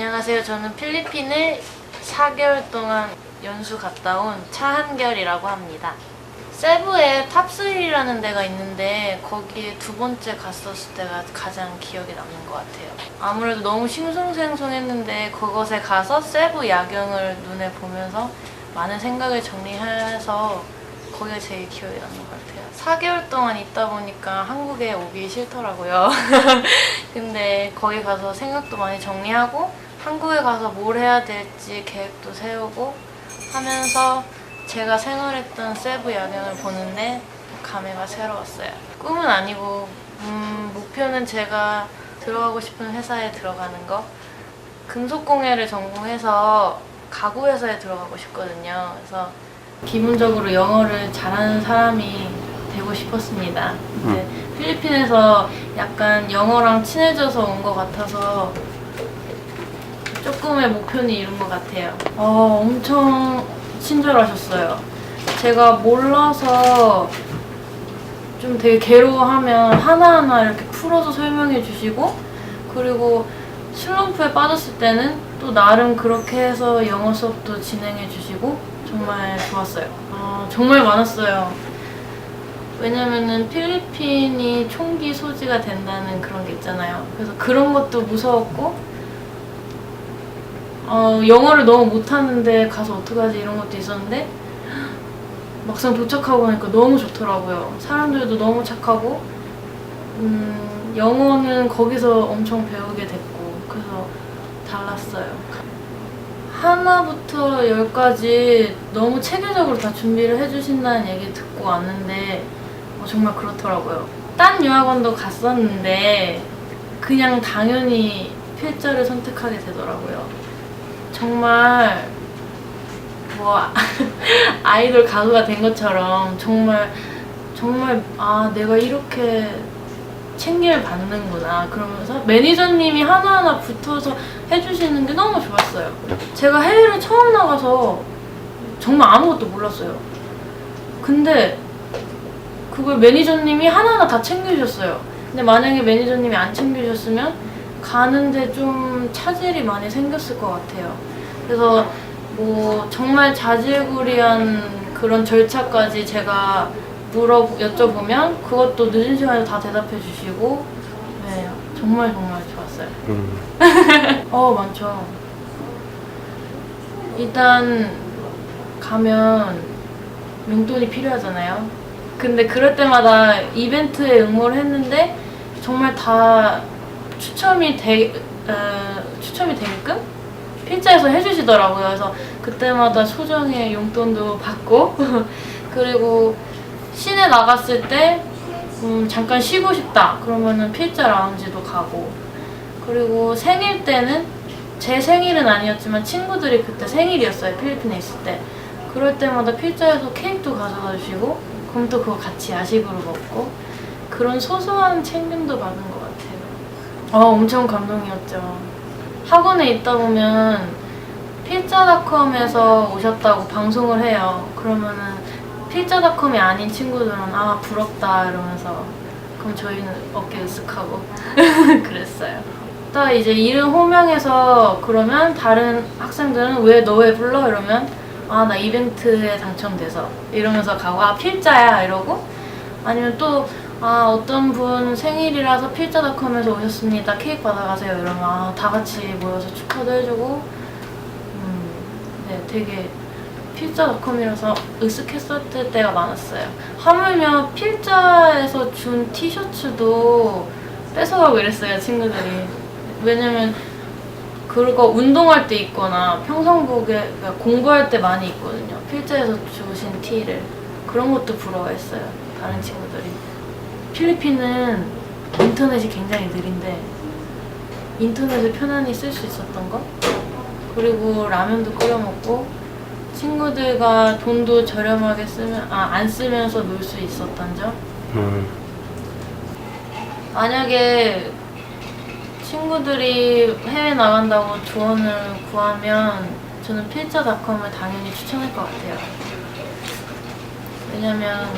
안녕하세요. 저는 필리핀에 4개월 동안 연수 갔다 온 차한결이라고 합니다. 세부에 탑3라는 데가 있는데 거기에 두 번째 갔었을 때가 가장 기억에 남는 것 같아요. 아무래도 너무 싱숭생숭했는데 그것에 가서 세부 야경을 눈에 보면서 많은 생각을 정리해서 거기가 제일 기억에 남는 것 같아요. 4개월 동안 있다 보니까 한국에 오기 싫더라고요. 근데 거기 가서 생각도 많이 정리하고 한국에 가서 뭘 해야 될지 계획도 세우고 하면서 제가 생활했던 세부 야경을 보는데 감회가 새로웠어요. 꿈은 아니고 음, 목표는 제가 들어가고 싶은 회사에 들어가는 거. 금속공예를 전공해서 가구 회사에 들어가고 싶거든요. 그래서 기본적으로 영어를 잘하는 사람이 되고 싶었습니다. 근데 필리핀에서 약간 영어랑 친해져서 온 것 같아서 조금의 목표는 이룬 것 같아요. 어, 엄청 친절하셨어요. 제가 몰라서 좀 되게 괴로워하면 하나하나 이렇게 풀어서 설명해 주시고 그리고 슬럼프에 빠졌을 때는 또 나름 그렇게 해서 영어 수업도 진행해 주시고 정말 좋았어요. 아, 정말 많았어요. 왜냐면은 필리핀이 총기 소지가 된다는 그런 게 있잖아요. 그래서 그런 것도 무서웠고 어, 영어를 너무 못하는데 가서 어떡하지 이런 것도 있었는데 막상 도착하고 나니까 너무 좋더라고요. 사람들도 너무 착하고 음, 영어는 거기서 엄청 배우게 됐고 그래서 달랐어요. 하나부터 열까지 너무 체계적으로 다 준비를 해주신다는 얘기 듣고 왔는데 어, 정말 그렇더라고요. 딴 유학원도 갔었는데 그냥 당연히 필자를 선택하게 되더라고요. 정말 뭐 아이돌 가수가 된 것처럼 정말 정말 아 내가 이렇게 챙김을 받는구나 그러면서 매니저님이 하나하나 붙어서 해주시는 게 너무 좋았어요. 제가 해외를 처음 나가서 정말 아무것도 몰랐어요. 근데 그걸 매니저님이 하나하나 다 챙겨주셨어요. 근데 만약에 매니저님이 안 챙겨주셨으면 가는데 좀 차질이 많이 생겼을 것 같아요. 그래서 뭐 정말 자질구리한 그런 절차까지 제가 물어 여쭤보면 그것도 늦은 시간에 다 대답해 주시고 네 정말 정말 좋았어요. 음, 어 많죠. 일단 가면 용돈이 필요하잖아요. 근데 그럴 때마다 이벤트에 응모를 했는데 정말 다 추첨이 되 어, 추첨이 되게끔 필자에서 해주시더라고요. 그래서 그때마다 소정의 용돈도 받고 그리고 시내 나갔을 때 음, 잠깐 쉬고 싶다. 그러면은 필자 라운지도 가고. 그리고 생일 때는 제 생일은 아니었지만 친구들이 그때 생일이었어요 필리핀에 있을 때. 그럴 때마다 필자에서 케이크도 가져다 주시고 그럼 또 그거 같이 야식으로 먹고 그런 소소한 챙김도 받은 것 아 엄청 감동이었죠. 학원에 있다 보면 필자닷컴에서 오셨다고 방송을 해요. 그러면은 필자닷컴이 아닌 친구들은 아 부럽다 이러면서 그럼 저희는 어깨 으쓱하고 그랬어요. 딱 이제 이름 호명해서 그러면 다른 학생들은 왜 너 왜 불러? 이러면 아 나 이벤트에 당첨돼서 이러면서 가고 아 필자야 이러고 아니면 또 아 어떤 분 생일이라서 필자닷컴에서 오셨습니다 케이크 받아가세요 이러면 아 다 같이 모여서 축하도 해주고 음 네 되게 필자닷컴이라서 으쓱했었을 때가 많았어요 하물며 필자에서 준 티셔츠도 뺏어가고 이랬어요 친구들이 왜냐면 그거 운동할 때 입거나 평상복에 그러니까 공부할 때 많이 입거든요. 필자에서 주신 티를 그런 것도 부러워했어요. 다른 친구들이. 필리핀은 인터넷이 굉장히 느린데 인터넷을 편안히 쓸 수 있었던 거? 그리고 라면도 끓여 먹고 친구들과 돈도 저렴하게 쓰면 아 안 쓰면서 놀 수 있었던 점? 음, 만약에 친구들이 해외 나간다고 조언을 구하면 저는 필자닷컴을 당연히 추천할 것 같아요. 왜냐면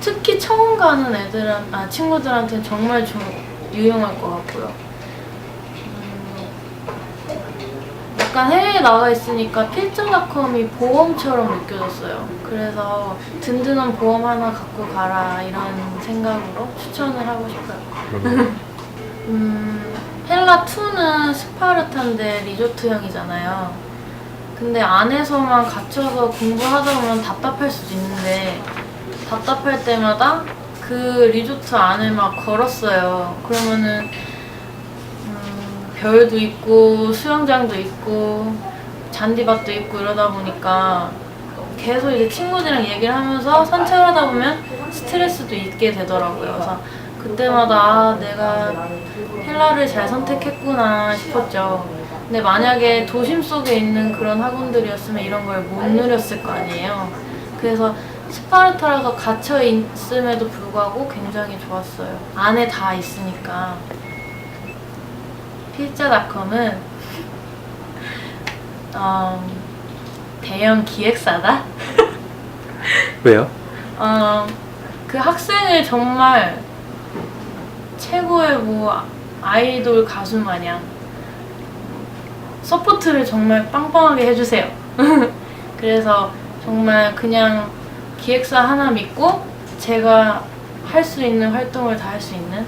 특히 처음 가는 애들한 아 친구들한테는 정말 좀 유용할 것 같고요. 음, 약간 해외에 나가 있으니까 필자닷컴이 보험처럼 느껴졌어요. 그래서 든든한 보험 하나 갖고 가라 이런 생각으로 추천을 하고 싶어요. 음, 펠라 2는 스파르타인데 리조트형이잖아요. 근데 안에서만 갇혀서 공부하다 보면 답답할 수도 있는데 답답할 때마다 그 리조트 안을 막 걸었어요. 그러면은 음, 별도 있고 수영장도 있고 잔디밭도 있고 이러다 보니까 계속 이제 친구들이랑 얘기를 하면서 산책을 하다 보면 스트레스도 있게 되더라고요. 그래서 그때마다 아, 내가 헬라를 잘 선택했구나 싶었죠. 근데 만약에 도심 속에 있는 그런 학원들이었으면 이런 걸 못 누렸을 거 아니에요. 그래서 스파르타라서 갇혀 있음에도 불구하고 굉장히 좋았어요. 안에 다 있으니까. 필자닷컴은 음, 대형 기획사다. 왜요? 어, 그 학생을 정말 최고의 뭐 아이돌 가수 마냥 서포트를 정말 빵빵하게 해주세요. 그래서 정말 그냥 기획사 하나 믿고 제가 할 수 있는 활동을 다 할 수 있는